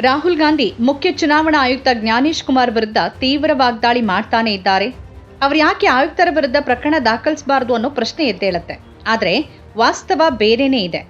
ರಾಹುಲ್ ಗಾಂಧಿ ಮುಖ್ಯ ಚುನಾವಣಾ ಆಯುಕ್ತ ಜ್ಞಾನೇಶ್ ಕುಮಾರ್ ವಿರುದ್ಧ ತೀವ್ರ ವಾಗ್ದಾಳಿ ಮಾಡ್ತಾನೆ ಇದ್ದಾರೆ. ಅವ್ರು ಯಾಕೆ ಆಯುಕ್ತರ ವಿರುದ್ಧ ಪ್ರಕರಣ ದಾಖಲಿಸಬಾರದು ಅನ್ನೋ ಪ್ರಶ್ನೆ ಎದ್ದೇಳುತ್ತೆ. ಆದರೆ ವಾಸ್ತವ ಬೇರೆನೇ ಇದೆ.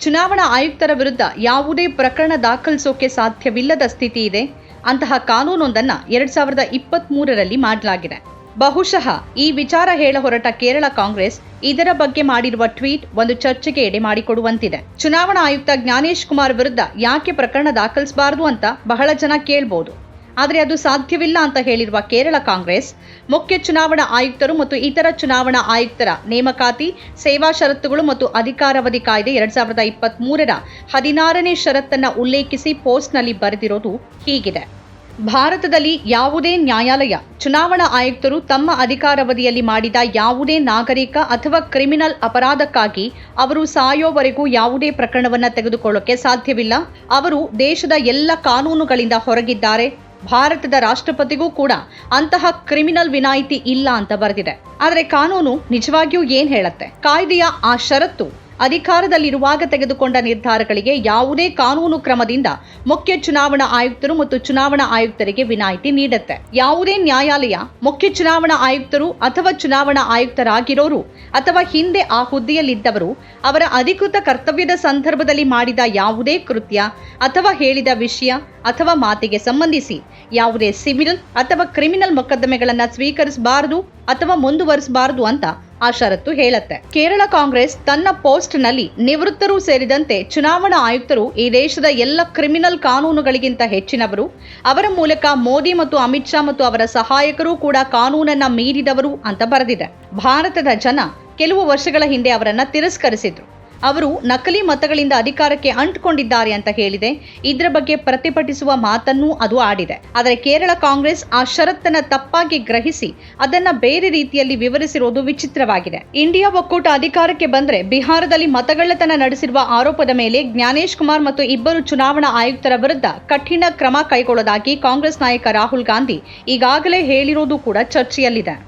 ಚುನಾವಣಾ ಆಯುಕ್ತರ ವಿರುದ್ಧ ಯಾವುದೇ ಪ್ರಕರಣ ದಾಖಲಿಸೋಕೆ ಸಾಧ್ಯವಿಲ್ಲದ ಸ್ಥಿತಿ ಇದೆ. ಅಂತಹ ಕಾನೂನೊಂದನ್ನು ಎರಡ್ ಸಾವಿರದ ಇಪ್ಪತ್ತ್ ಮೂರರಲ್ಲಿ ಮಾಡಲಾಗಿದೆ. ಬಹುಶಃ ಈ ವಿಚಾರ ಹೇಳ ಹೊರಟ ಕೇರಳ ಕಾಂಗ್ರೆಸ್ ಇದರ ಬಗ್ಗೆ ಮಾಡಿರುವ ಟ್ವೀಟ್ ಒಂದು ಚರ್ಚೆಗೆ ಎಡೆ ಮಾಡಿಕೊಡುವಂತಿದೆ. ಚುನಾವಣಾ ಆಯುಕ್ತ ಜ್ಞಾನೇಶ್ ಕುಮಾರ್ ವಿರುದ್ಧ ಯಾಕೆ ಪ್ರಕರಣ ದಾಖಲಿಸಬಾರದು ಅಂತ ಬಹಳ ಜನ ಕೇಳ್ಬೋದು. ಆದರೆ ಅದು ಸಾಧ್ಯವಿಲ್ಲ ಅಂತ ಹೇಳಿರುವ ಕೇರಳ ಕಾಂಗ್ರೆಸ್, ಮುಖ್ಯ ಚುನಾವಣಾ ಆಯುಕ್ತರು ಮತ್ತು ಇತರ ಚುನಾವಣಾ ಆಯುಕ್ತರ ನೇಮಕಾತಿ, ಸೇವಾ ಷರತ್ತುಗಳು ಮತ್ತು ಅಧಿಕಾರಾವಧಿ ಕಾಯ್ದೆ ಎರಡ್ ಸಾವಿರದ ಇಪ್ಪತ್ತ್ ಮೂರರ ಹದಿನಾರನೇ ಷರತ್ತನ್ನು ಉಲ್ಲೇಖಿಸಿ ಪೋಸ್ಟ್ನಲ್ಲಿ ಬರೆದಿರೋದು ಹೀಗಿದೆ. ಭಾರತದಲ್ಲಿ ಯಾವುದೇ ನ್ಯಾಯಾಲಯ, ಚುನಾವಣಾ ಆಯುಕ್ತರು ತಮ್ಮ ಅಧಿಕಾರಾವಧಿಯಲ್ಲಿ ಮಾಡಿದ ಯಾವುದೇ ನಾಗರಿಕ ಅಥವಾ ಕ್ರಿಮಿನಲ್ ಅಪರಾಧಕ್ಕಾಗಿ ಅವರು ಸಾಯೋವರೆಗೂ ಯಾವುದೇ ಪ್ರಕರಣವನ್ನು ತೆಗೆದುಕೊಳ್ಳೋಕೆ ಸಾಧ್ಯವಿಲ್ಲ. ಅವರು ದೇಶದ ಎಲ್ಲ ಕಾನೂನುಗಳಿಂದ ಹೊರಗಿದ್ದಾರೆ. ಭಾರತದ ರಾಷ್ಟ್ರಪತಿಗೂ ಕೂಡ ಅಂತಹ ಕ್ರಿಮಿನಲ್ ವಿನಾಯಿತಿ ಇಲ್ಲ ಅಂತ ಬರೆದಿದೆ. ಆದರೆ ಕಾನೂನು ನಿಜವಾಗಿಯೂ ಏನ್ ಹೇಳುತ್ತೆ? ಕಾಯ್ದೆಯ ಆ ಷರತ್ತು ಅಧಿಕಾರದಲ್ಲಿರುವಾಗ ತೆಗೆದುಕೊಂಡ ನಿರ್ಧಾರಗಳಿಗೆ ಯಾವುದೇ ಕಾನೂನು ಕ್ರಮದಿಂದ ಮುಖ್ಯ ಚುನಾವಣಾ ಆಯುಕ್ತರು ಮತ್ತು ಚುನಾವಣಾ ಆಯುಕ್ತರಿಗೆ ವಿನಾಯಿತಿ ನೀಡುತ್ತೆ. ಯಾವುದೇ ನ್ಯಾಯಾಲಯ ಮುಖ್ಯ ಚುನಾವಣಾ ಆಯುಕ್ತರು ಅಥವಾ ಚುನಾವಣಾ ಆಯುಕ್ತರಾಗಿರೋರು ಅಥವಾ ಹಿಂದೆ ಆ ಹುದ್ದೆಯಲ್ಲಿದ್ದವರು ಅವರ ಅಧಿಕೃತ ಕರ್ತವ್ಯದ ಸಂದರ್ಭದಲ್ಲಿ ಮಾಡಿದ ಯಾವುದೇ ಕೃತ್ಯ ಅಥವಾ ಹೇಳಿದ ವಿಷಯ ಅಥವಾ ಮಾತಿಗೆ ಸಂಬಂಧಿಸಿ ಯಾವುದೇ ಸಿವಿಲ್ ಅಥವಾ ಕ್ರಿಮಿನಲ್ ಮೊಕದ್ದಮೆಗಳನ್ನು ಸ್ವೀಕರಿಸಬಾರದು ಅಥವಾ ಮುಂದುವರಿಸಬಾರದು ಅಂತ ಆ ಷರತ್ತು ಹೇಳತ್ತೆ. ಕೇರಳ ಕಾಂಗ್ರೆಸ್ ತನ್ನ ಪೋಸ್ಟ್ನಲ್ಲಿ ನಿವೃತ್ತರು ಸೇರಿದಂತೆ ಚುನಾವಣಾ ಆಯುಕ್ತರು ಈ ದೇಶದ ಎಲ್ಲ ಕ್ರಿಮಿನಲ್ ಕಾನೂನುಗಳಿಗಿಂತ ಹೆಚ್ಚಿನವರು, ಅವರ ಮೂಲಕ ಮೋದಿ ಮತ್ತು ಅಮಿತ್ ಶಾ ಮತ್ತು ಅವರ ಸಹಾಯಕರು ಕೂಡ ಕಾನೂನನ್ನ ಮೀರಿದವರು ಅಂತ ಬರೆದಿದೆ. ಭಾರತದ ಜನ ಕೆಲವು ವರ್ಷಗಳ ಹಿಂದೆ ಅವರನ್ನ ತಿರಸ್ಕರಿಸಿದ್ರು. ಅವರು ನಕಲಿ ಮತಗಳಿಂದ ಅಧಿಕಾರಕ್ಕೆ ಅಂಟಿಕೊಂಡಿದ್ದಾರೆ ಅಂತ ಹೇಳಿದೆ. ಇದರ ಬಗ್ಗೆ ಪ್ರತಿಭಟಿಸುವ ಮಾತನ್ನೂ ಅದು ಆಡಿದೆ. ಆದರೆ ಕೇರಳ ಕಾಂಗ್ರೆಸ್ ಆ ಷರತ್ತನ್ನ ತಪ್ಪಾಗಿ ಗ್ರಹಿಸಿ ಅದನ್ನ ಬೇರೆ ರೀತಿಯಲ್ಲಿ ವಿವರಿಸಿರೋದು ವಿಚಿತ್ರವಾಗಿದೆ. ಇಂಡಿಯಾ ಒಕ್ಕೂಟ ಅಧಿಕಾರಕ್ಕೆ ಬಂದರೆ ಬಿಹಾರದಲ್ಲಿ ಮತಗಳ್ಳತನ ನಡೆಸಿರುವ ಆರೋಪದ ಮೇಲೆ ಜ್ಞಾನೇಶ್ ಕುಮಾರ್ ಮತ್ತು ಇಬ್ಬರು ಚುನಾವಣಾ ಆಯುಕ್ತರ ವಿರುದ್ಧ ಕಠಿಣ ಕ್ರಮ ಕೈಗೊಳ್ಳೋದಾಗಿ ಕಾಂಗ್ರೆಸ್ ನಾಯಕ ರಾಹುಲ್ ಗಾಂಧಿ ಈಗಾಗಲೇ ಹೇಳಿರೋದು ಕೂಡ ಚರ್ಚೆಯಲ್ಲಿದೆ.